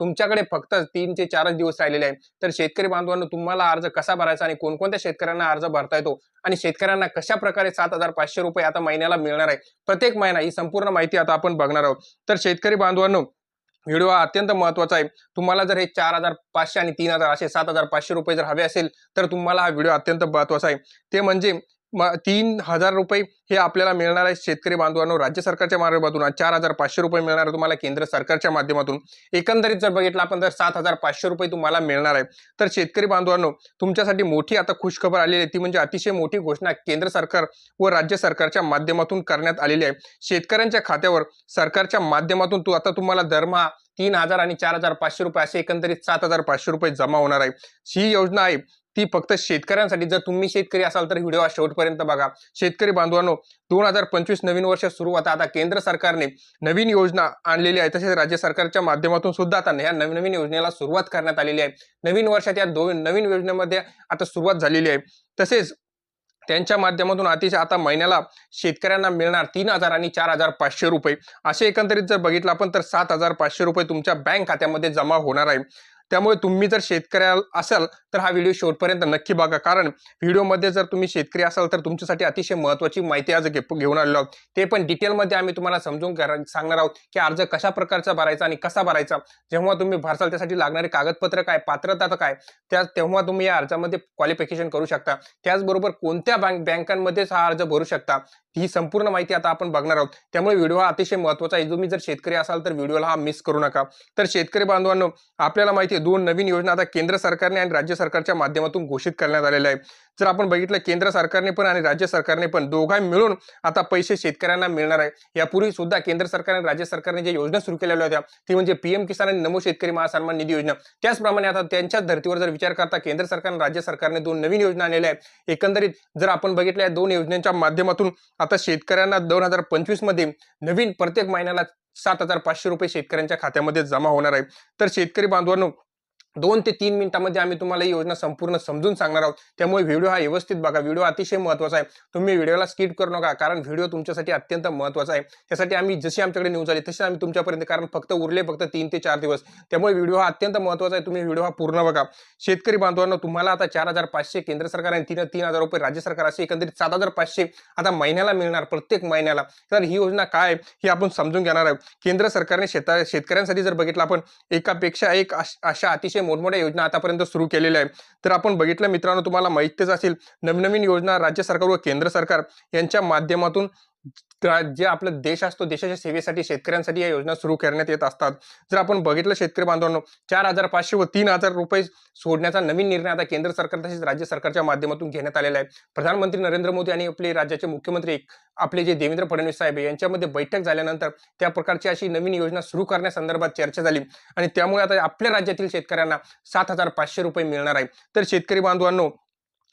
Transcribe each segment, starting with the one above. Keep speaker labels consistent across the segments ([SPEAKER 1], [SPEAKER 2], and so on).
[SPEAKER 1] तुमच्याकडे फक्त तीन ते चारच दिवस राहिलेले आहे तर शेतकरी बांधवांनो तुम्हाला अर्ज कसा भरायचा आणि कोणकोणत्या शेतकऱ्यांना अर्ज भरता येतो आणि शेतकऱ्यांना कशा प्रकारे सात हजार पाचशे रुपये आता महिन्याला मिळणार आहे? प्रत्येक महिना ही संपूर्ण माहिती आता आपण बघणार आहोत. तर शेतकरी बांधवांनो व्हिडिओ हा अत्यंत महत्त्वाचा आहे. तुम्हाला जर हे चार हजार पाचशे आणि तीन हजार असे सात हजार पाचशे रुपये जर हवे असेल तर तुम्हाला हा व्हिडिओ अत्यंत महत्त्वाचा आहे. ते म्हणजे तीन हजार रुपये हे आपल्याला मिळणार आहे शेतकरी बांधवांनो. राज्य सरकारच्या माध्यमातून चार हजार पाचशे रुपये मिळणार आहे तुम्हाला केंद्र सरकारच्या माध्यमातून. एकंदरीत जर बघितलं आपण तर सात हजार पाचशे रुपये तुम्हाला मिळणार आहे. तर शेतकरी बांधवांनो तुमच्यासाठी मोठी आता खुशखबर आलेली आहे. ती म्हणजे अतिशय मोठी घोषणा केंद्र सरकार व राज्य सरकारच्या माध्यमातून करण्यात आलेली आहे. शेतकऱ्यांच्या खात्यावर सरकारच्या माध्यमातून तू आता तुम्हाला दरमहा तीन हजार आणि चार हजार पाचशे रुपये असे एकंदरीत सात हजार पाचशे रुपये जमा होणार आहे. ही योजना आहे ती फक्त शेतकऱ्यांसाठी. जर तुम्ही शेतकरी असाल तर व्हिडिओ हा शेवटपर्यंत बघा. शेतकरी बांधवांनो दोन हजार पंचवीस नवीन वर्ष सुरू होता. आता केंद्र सरकारने नवीन योजना आणलेली आहे. तसेच राज्य सरकारच्या माध्यमातून सुद्धा आता ह्या नवीन नवीन योजनेला सुरुवात करण्यात आलेली आहे. नवीन वर्षात या दोन नवीन योजनेमध्ये आता सुरुवात झालेली आहे. तसेच त्यांच्या माध्यमातून अतिशय आता महिन्याला शेतकऱ्यांना मिळणार तीन हजार आणि चार हजार पाचशे रुपये. असे एकंदरीत जर बघितलं आपण तर सात हजार पाचशे रुपये तुमच्या बँक खात्यामध्ये जमा होणार आहे. त्यामुळे तुम्ही जर शेतकऱ्या असाल तर हा व्हिडिओ शेवटपर्यंत नक्की बघा. कारण व्हिडिओमध्ये जर तुम्ही शेतकरी असाल तर तुमच्यासाठी अतिशय महत्त्वाची माहिती आज घेऊन आलेलो आहोत. ते पण डिटेलमध्ये आम्ही तुम्हाला समजून सांगणार आहोत की अर्ज कशा प्रकारचा भरायचा आणि कसा भरायचा. जेव्हा तुम्ही भरसाल त्यासाठी लागणारे कागदपत्र काय पात्रता काय त्या तेव्हा तुम्ही या अर्जामध्ये क्वालिफिकेशन करू शकता. त्याचबरोबर कोणत्या बँक बँकांमध्येच हा अर्ज भरू शकता ही संपूर्ण माहिती आता आपण बघणार आहोत. त्यामुळे व्हिडिओ हा अतिशय महत्त्वाचा आहे. तुम्ही जर शेतकरी असाल तर व्हिडिओला हा मिस करू नका. तर शेतकरी बांधवांनो आपल्याला माहिती आहे दोन नवीन योजना आता केंद्र सरकारने आणि राज्य सरकारच्या माध्यमातून घोषित करण्यात आलेल्या आहे जर आपण बघितलं केंद्र सरकारने पण आणि राज्य सरकारने पण दोघा मिळून आता पैसे शेतकऱ्यांना मिळणार आहे. यापूर्वी सुद्धा केंद्र सरकार आणि राज्य सरकारने ज्या योजना सुरू केलेल्या होत्या ती म्हणजे पीएम किसान आणि नमो शेतकरी महासन्मान निधी योजना. त्याचप्रमाणे आता त्यांच्याच धर्तीवर जर विचार करता केंद्र सरकार आणि राज्य सरकारने दोन नवीन योजना आणलेल्या आहेत. एकंदरीत जर आपण बघितलं या दोन योजनांच्या माध्यमातून आता शेतकऱ्यांना दोन हजार पंचवीसमध्ये नवीन प्रत्येक महिन्याला सात हजार पाचशे रुपये शेतकऱ्यांच्या खात्यामध्ये जमा होणार आहे. तर शेतकरी बांधवांनो दोन ते तीन मिनिटांमध्ये आम्ही तुम्हाला ही योजना संपूर्ण समजून सांगणार आहोत. त्यामुळे व्हिडिओ हा व्यवस्थित बघा. व्हिडिओ अतिशय महत्त्वाचा आहे. तुम्ही व्हिडिओला स्किप करू नका कारण व्हिडिओ तुमच्यासाठी अत्यंत महत्त्वाचा आहे. त्यासाठी आम्ही जशी आमच्याकडे न्यूज आली तशी आम्ही तुमच्यापर्यंत कारण फक्त उरले फक्त तीन ते चार दिवस. त्यामुळे व्हिडिओ हा अत्यंत महत्त्वाचा आहे. तुम्ही व्हिडिओ हा पूर्ण बघा. शेतकरी बांधवांना तुम्हाला आता चार हजार पाचशे केंद्र सरकार आणि तीन तीन हजार रुपये राज्य सरकार असे एकंदरीत सात हजार पाचशे आता महिन्याला मिळणार प्रत्येक महिन्याला. तर ही योजना काय आहे हे आपण समजून घेणार आहोत. केंद्र सरकारने शेता शेतकऱ्यांसाठी जर बघितलं आपण एकापेक्षा एक अश- अशा अतिशय मोठमोठ्या योजना आतापर्यंत सुरू केलेल्या आहे तर आपण बघितलं मित्रांनो तुम्हाला माहितीच असेल नवनवीन योजना राज्य सरकार व केंद्र सरकार यांच्या माध्यमातून जे आपला देश असतो देशाच्या सेवेसाठी शेतकऱ्यांसाठी या योजना सुरू करण्यात येत असतात. जर आपण बघितलं शेतकरी बांधवांनो चार हजार पाचशे व तीन हजार रुपये सोडण्याचा नवीन निर्णय आता केंद्र सरकार तसेच राज्य सरकारच्या माध्यमातून घेण्यात आलेला आहे. प्रधानमंत्री नरेंद्र मोदी आणि आपले राज्याचे मुख्यमंत्री आपले जे देवेंद्र फडणवीस साहेब यांच्यामध्ये बैठक झाल्यानंतर त्या प्रकारची अशी नवीन योजना सुरू करण्यासंदर्भात चर्चा झाली. आणि त्यामुळे आता आपल्या राज्यातील शेतकऱ्यांना सात हजार पाचशे रुपये मिळणार आहे. तर शेतकरी बांधवांनो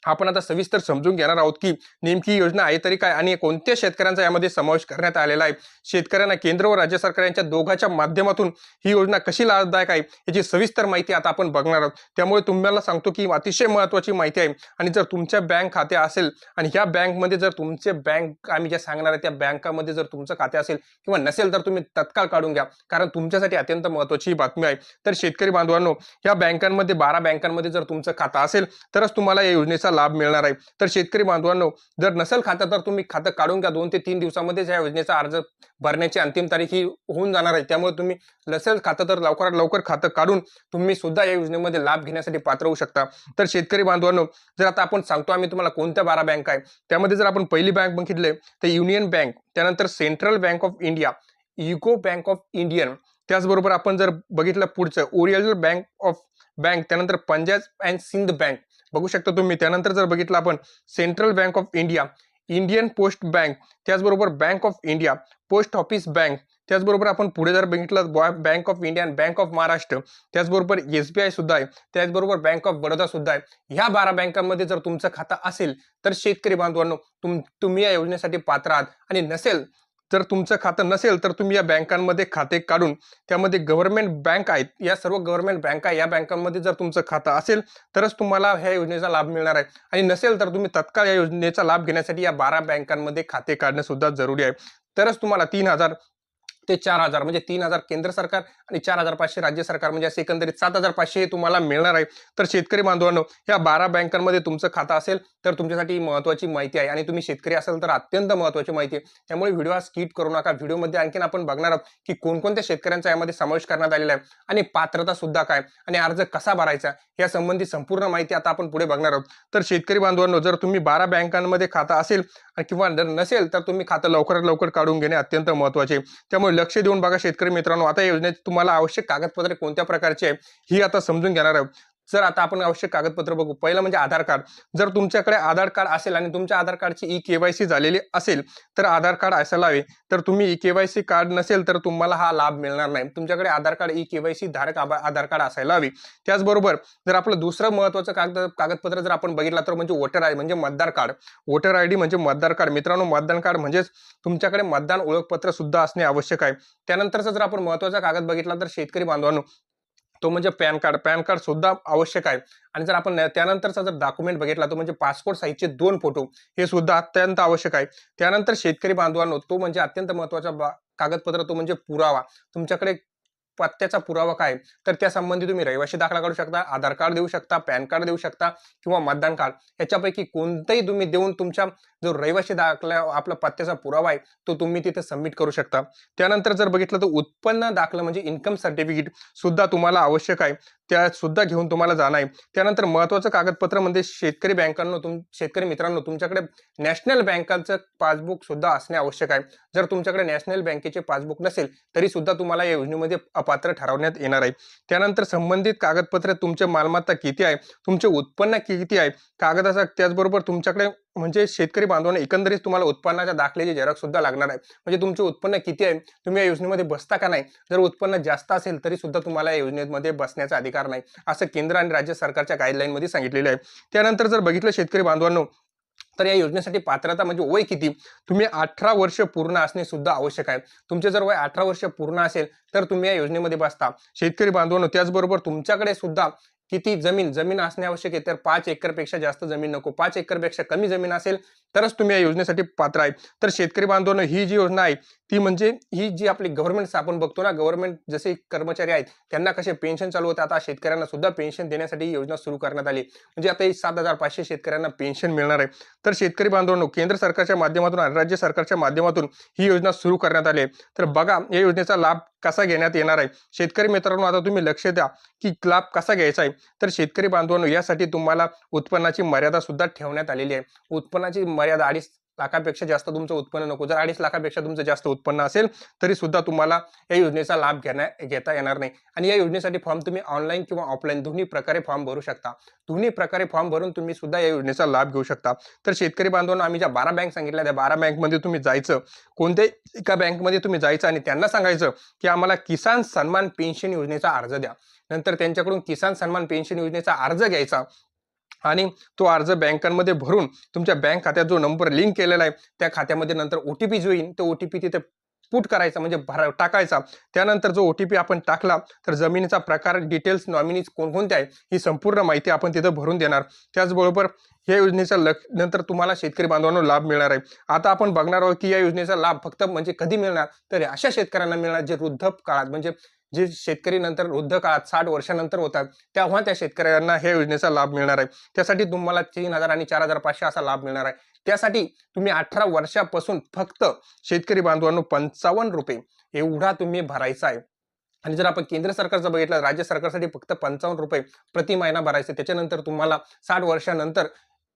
[SPEAKER 1] आपण आता सविस्तर समजून घेणार आहोत की नेमकी योजना आहे तरी काय आणि कोणत्या शेतकऱ्यांचा यामध्ये समावेश करण्यात आलेला आहे? शेतकऱ्यांना केंद्र व राज्य सरकार यांच्या दोघांच्या माध्यमातून ही योजना कशी लाभदायक आहे याची सविस्तर माहिती आता आपण बघणार आहोत. त्यामुळे तुम्हाला सांगतो की अतिशय महत्वाची माहिती आहे आणि जर तुमच्या बँक खाते असेल आणि ह्या बँकमध्ये जर तुमचे बँक आम्ही ज्या सांगणार आहे त्या बँकामध्ये जर तुमचं खाते असेल किंवा नसेल तर तुम्ही तत्काळ काढून घ्या. कारण तुमच्यासाठी अत्यंत महत्वाची ही बातमी आहे. तर शेतकरी बांधवांनो या बँकांमध्ये बारा बँकांमध्ये जर तुमचं खातं असेल तरच तुम्हाला या योजनेचा लाभ मिळणार आहे. तर शेतकरी बांधवांनो जर नसेल खातं तर तुम्ही खातं काढून घ्या. दोन ते तीन दिवसामध्येच या योजनेचा अर्ज भरण्याची अंतिम तारीख ही होऊन जाणार आहे. त्यामुळे तुम्ही नसेल खातं तर लवकरात लवकर खातं काढून तुम्ही सुद्धा या योजनेमध्ये लाभ घेण्यासाठी पात्र होऊ शकता. तर शेतकरी बांधवांनो जर आता आपण सांगतो आम्ही तुम्हाला कोणत्या बारा बँक आहे? त्यामध्ये जर आपण पहिली बँक बघितले तर युनियन बँक त्यानंतर Central Bank of India UCO Bank of Indian. त्याचबरोबर आपण जर बघितलं पुढचं ओरिएंटल बँक ऑफ बँक त्यानंतर पंजाब अँड सिंध बँक. बघू शकता तुम्ही त्यानंतर जर बघितलं आपण Central Bank of India Indian Post Bank त्याचबरोबर Bank of India Post Office Bank त्याचबरोबर आपण पुढे जर बघितलं Bank of India Bank of Maharashtra त्याचबरोबर एस बी आय सुद्धा आहे त्याचबरोबर बँक ऑफ बडोदा सुद्धा आहे. ह्या बारा बँकांमध्ये जर तुमचं खातं असेल तर शेतकरी बांधवांनो तुम तुम्ही या योजनेसाठी पात्र आहात. आणि नसेल जर तुमचं खातं नसेल तर तुम्ही या बँकांमध्ये खाते काढून त्यामध्ये गव्हर्नमेंट बँक आहेत या सर्व गव्हर्नमेंट बँका या बँकांमध्ये जर तुमचं खातं असेल तरच तुम्हाला ह्या योजनेचा लाभ मिळणार आहे. आणि नसेल तर तुम्ही तत्काळ या योजनेचा लाभ घेण्यासाठी या बारा बँकांमध्ये खाते काढणं सुद्धा जरुरी आहे. तरच तुम्हाला तीन हजार ते चार हजार म्हणजे तीन हजार केंद्र सरकार आणि चार हजार पाचशे राज्य सरकार म्हणजे असे एकंदरीत सात हजार पाचशे हे तुम्हाला मिळणार आहे. तर शेतकरी बांधवांनो या बारा बँकांमध्ये तुमचं खातं असेल तर तुमच्यासाठी महत्वाची माहिती आहे. आणि तुम्ही शेतकरी असाल तर अत्यंत महत्वाची माहिती आहे. त्यामुळे व्हिडिओ हा स्किप करू नका. व्हिडिओमध्ये आणखीन आपण बघणार आहोत की कोणकोणत्या शेतकऱ्यांचा यामध्ये समावेश करण्यात आलेला आहे आणि पात्रता सुद्धा काय आणि अर्ज कसा भरायचा या संबंधी संपूर्ण माहिती आता आपण पुढे बघणार आहोत. तर शेतकरी बांधवांनो जर तुम्ही बारा बँकांमध्ये खातं असेल किंवा जर नसेल तर तुम्ही खातं लवकरात लवकर काढून घेणे अत्यंत महत्त्वाचे. त्यामुळे लक्ष देऊन बघा शेतकरी मित्रांनो आता योजनेत तुम्हाला आवश्यक कागदपत्रे कोणत्या प्रकारचे आहे ही आता समजून घेणार आहोत. जर आता आपण आवश्यक कागदपत्र बघू. पहिलं म्हणजे आधार कार्ड. जर तुमच्याकडे आधार कार्ड असेल आणि तुमच्या आधार कार्डची ई केवायसी झालेली असेल तर आधार कार्ड असायला हवे. तर तुम्ही ई केवायसी कार्ड नसेल तर तुम्हाला हा लाभ मिळणार नाही. तुमच्याकडे आधार कार्ड ई केवायसी धारक आधार कार्ड असायला हवे. त्याचबरोबर जर आपलं दुसरं महत्वाचं कागद कागदपत्र जर आपण बघितलं तर म्हणजे वोटर आय म्हणजे मतदार कार्ड. वोटर आय डी म्हणजे मतदार कार्ड. मित्रांनो मतदान कार्ड म्हणजेच तुमच्याकडे मतदान ओळखपत्र सुद्धा असणे आवश्यक आहे. त्यानंतरचा जर आपण महत्त्वाचा कागद बघितला तर शेतकरी बांधवांनो तो म्हणजे पॅन कार्ड पॅन कार्ड सुद्धा आवश्यक आहे. आणि जर आपण त्यानंतरचा जर डॉक्युमेंट बघितला तो म्हणजे पासपोर्ट साईजचे दोन फोटो हे सुद्धा अत्यंत आवश्यक आहे. त्यानंतर शेतकरी बांधवांनो तो म्हणजे अत्यंत महत्त्वाचा कागदपत्र तो म्हणजे पुरावा. तुमच्याकडे पत्त्याचा पुरावा काय? तर त्या संबंधी तुम्ही रहिवाशी दाखला काढू शकता आधार कार्ड देऊ शकता पॅन कार्ड देऊ शकता किंवा मतदान कार्ड. याच्यापैकी कोणतंही तुम्ही देऊन तुमच्या जो रहिवाशी दाखला आपला पत्त्याचा पुरावा आहे तो तुम्ही तिथे सबमिट करू शकता. त्यानंतर जर बघितलं तर उत्पन्न दाखलं म्हणजे इन्कम सर्टिफिकेट सुद्धा तुम्हाला आवश्यक आहे. त्या सुद्धा घेऊन तुम्हाला जाणं आहे. त्यानंतर महत्वाचं कागदपत्र म्हणजे शेतकरी बँकांनो तुम शेतकरी मित्रांनो तुमच्याकडे नॅशनल बँकांचं पासबुक सुद्धा असणे आवश्यक आहे. जर तुमच्याकडे नॅशनल बँकेचे पासबुक नसेल तरी सुद्धा तुम्हाला या योजनेमध्ये पात्र ठरवण्यात येणार आहे. त्यानंतर संबंधित कागदपत्र तुमच्या मालमत्ता किती आहे? तुमचे उत्पन्न किती आहे? कागदाचा त्याचबरोबर तुमच्याकडे म्हणजे शेतकरी बांधवांना एकंदरीत तुम्हाला उत्पन्नाच्या दाखल्याची झेरॉक्स सुद्धा लागणार आहे. म्हणजे तुमचे उत्पन्न किती आहे? तुम्ही या योजनेमध्ये बसता का नाही? जर उत्पन्न जास्त असेल तरी सुद्धा तुम्हाला या योजनेमध्ये बसण्याचा अधिकार नाही. असं केंद्र आणि राज्य सरकारच्या गाईडलाईनमध्ये सांगितलेलं आहे. त्यानंतर जर बघितलं शेतकरी बांधवांनो तर या योजनेसाठी पात्रता म्हणजे वय किती? तुम्ही अठरा वर्ष पूर्ण असणे सुद्धा आवश्यक आहे. तुमचे जर वय अठरा वर्ष पूर्ण असेल तर तुम्ही या योजनेमध्ये बसता. शेतकरी बांधवांनो त्याचबरोबर तुमच्याकडे सुद्धा किती जमीन? जमीन असणे आवश्यक आहे. तर पाच एकरपेक्षा जास्त जमीन नको. पाच एकरपेक्षा कमी जमीन असेल तरच तुम्ही या योजनेसाठी पात्र आहे. तर शेतकरी बांधवांनो ही जी योजना आहे ती म्हणजे ही जी आपली गव्हर्नमेंट आपण बघतो ना गव्हर्नमेंट जसे कर्मचारी आहेत त्यांना कसे पेन्शन चालू होते आता शेतकऱ्यांना सुद्धा पेन्शन देण्यासाठी ही योजना सुरू करण्यात आली. म्हणजे आता ही सात हजार पाचशे शेतकऱ्यांना पेन्शन मिळणार आहे. तर शेतकरी बांधवांनो केंद्र सरकारच्या माध्यमातून आणि राज्य सरकारच्या माध्यमातून ही योजना सुरू करण्यात आली आहे. तर बघा या योजनेचा लाभ कसा घेण्यात येणार आहे? शेतकरी मित्रांनो आता तुम्ही लक्ष द्या की लाभ कसा घ्यायचा आहे. तर शेतकरी बांधवांनो यासाठी तुम्हाला उत्पन्नाची मर्यादा सुद्धा ठेवण्यात आलेली आहे. उत्पन्नाची मर्यादा अडीच लाखापेक्षा जास्त तुमचं उत्पन्न नको. जर अडीच लाखापेक्षा तुमचं जास्त उत्पन्न असेल तरी सुद्धा तुम्हाला या योजनेचा लाभ घेण्या घेता येणार नाही. आणि या योजनेसाठी फॉर्म तुम्ही ऑनलाईन किंवा ऑफलाईन दोन्ही प्रकारे फॉर्म भरू शकता. दोन्ही प्रकारे फॉर्म भरून तुम्ही सुद्धा या योजनेचा लाभ घेऊ शकता. तर शेतकरी बांधवांना आम्ही ज्या बारा बँक सांगितल्या त्या बारा बँकमध्ये तुम्ही जायचं कोणत्याही एका बँकमध्ये तुम्ही जायचं आणि त्यांना सांगायचं की आम्हाला किसान सन्मान पेन्शन योजनेचा अर्ज द्या. नंतर त्यांच्याकडून किसान सन्मान पेन्शन योजनेचा अर्ज घ्यायचा. आणि तो अर्ज बँकांमध्ये भरून तुमच्या बँक खात्यात जो नंबर लिंक केलेला आहे त्या खात्यामध्ये नंतर ओ टी पी जो येईल तो ओ टी पी तिथे पुट करायचा म्हणजे भरा टाकायचा. त्यानंतर जो ओ टी पी आपण टाकला तर जमिनीचा प्रकार डिटेल्स नॉमिनीज कोणकोणते आहे ही संपूर्ण माहिती आपण तिथं भरून देणार. त्याचबरोबर या योजनेचा लक्ष नंतर तुम्हाला शेतकरी बांधवांना लाभ मिळणार आहे. आता आपण बघणार आहोत की या योजनेचा लाभ फक्त म्हणजे कधी मिळणार? तर अशा शेतकऱ्यांना मिळणार जे वृद्ध काळात म्हणजे जे शेतकरी नंतर वृद्ध काळात साठ वर्षानंतर होतात तेव्हा त्या शेतकऱ्यांना ह्या योजनेचा लाभ मिळणार आहे. त्यासाठी तुम्हाला तीन हजार आणि चार हजार पाचशे असा लाभ मिळणार आहे. त्यासाठी तुम्ही अठरा वर्षापासून फक्त शेतकरी बांधवांनो पंचावन्न रुपये एवढा तुम्ही भरायचा आहे. आणि जर आपण केंद्र सरकारचं बघितलं राज्य सरकारसाठी फक्त पंचावन्न रुपये प्रति महिना भरायचे त्याच्यानंतर तुम्हाला साठ वर्षानंतर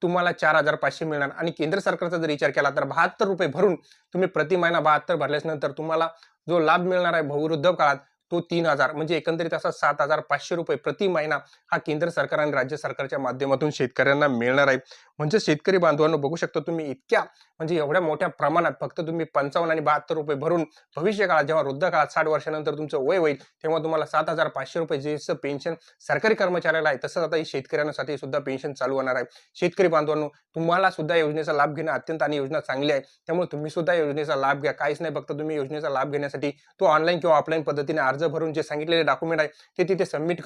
[SPEAKER 1] तुम्हाला चार हजार पाचशे मिळणार. आणि केंद्र सरकारचा जर विचार केला तर बहात्तर रुपये भरून तुम्ही प्रति महिना बहात्तर भरल्यानंतर नंतर तुम्हाला जो लाभ मिळणार आहे बहुवृद्ध काळात तो तीन हजार म्हणजे एकंदरीत असा सात हजार पाचशे रुपये प्रति महिना हा केंद्र सरकार आणि राज्य सरकारच्या माध्यमातून शेतकऱ्यांना मिळणार आहे. म्हणजे शेतकरी बांधवांनो बघू शकता तुम्ही इतक्या म्हणजे एवढ्या मोठ्या प्रमाणात फक्त तुम्ही पंचावन्न आणि बहात्तर रुपये भरून भविष्य काळात जेव्हा वृद्ध काळात साठ वर्षानंतर तुमचं वय होईल तेव्हा तुम्हाला सात हजार पाचशे रुपये जे पेन्शन सरकारी कर्मचाऱ्याला आहे तसंच आता ही शेतकऱ्यांसाठी सुद्धा पेन्शन चालू होणार आहे. शेतकरी बांधवांनो तुम्हाला सुद्धा योजनेचा लाभ घेणं अत्यंत आणि योजना चांगली आहे. त्यामुळे तुम्ही सुद्धा योजनेचा लाभ घ्या. काहीच नाही फक्त तुम्ही योजनेचा लाभ घेण्यासाठी तो ऑनलाईन किंवा ऑफलाईन पद्धतीने अर्ज अर्ज भरून जे सांगितलेले डॉक्युमेंट आहे ते तिथे सबमिट